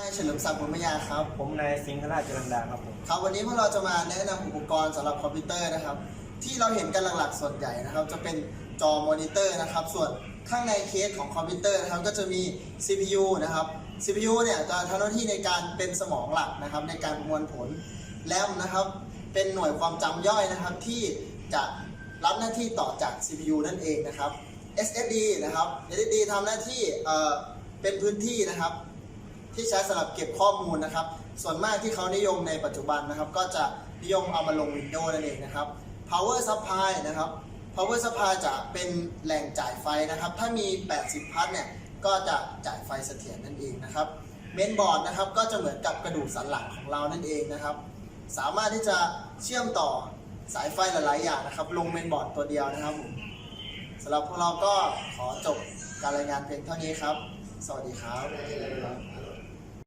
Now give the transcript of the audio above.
นายเฉลิมศักดิ์บุญมยาครับ ผมนายสิงห์ราชจรันดาครับผมครับวันนี้พวกเราจะมาแนะนำอุปกรณ์สำหรับคอมพิวเตอร์นะครับ ที่เราเห็นกันหลักๆส่วนใหญ่นะครับ จะเป็นจอมอนิเตอร์นะครับ ส่วนข้างในเคสของคอมพิวเตอร์นะครับก็จะมี CPU นะครับ CPU เนี่ยจะทำหน้าที่ในการเป็นสมองหลักนะครับ ในการประมวลผลแรมนะครับ เป็นหน่วยความจำย่อยนะครับ ที่จะรับหน้าที่ต่อจาก CPU นั่นเองนะครับ SSD นะครับ SSD ทำหน้าที่เอ่อเป็นพื้นที่นะครับ ที่ใช้สำหรับเก็บข้อมูลนะครับ ส่วนมากที่เขานิยมในปัจจุบันนะครับ ก็จะนิยมเอามาลง Windows นั่นเองนะครับ Power Supply นะครับ Power Supply จะเป็นแหล่งจ่ายไฟนะครับ ถ้ามี 80 พัทเนี่ยก็จะจ่ายไฟเสถียรนั่นเองนะครับเมนบอร์ดนะครับก็จะเหมือนกับกระดูกสันหลังของเรานั่นเองนะครับ สามารถที่จะเชื่อมต่อสายไฟหลายๆอย่างนะครับ ลงเมนบอร์ดตัวเดียวนะครับผมสำหรับพวกเราก็ขอจบการรายงานเพียงเท่านี้ครับ สวัสดีครับ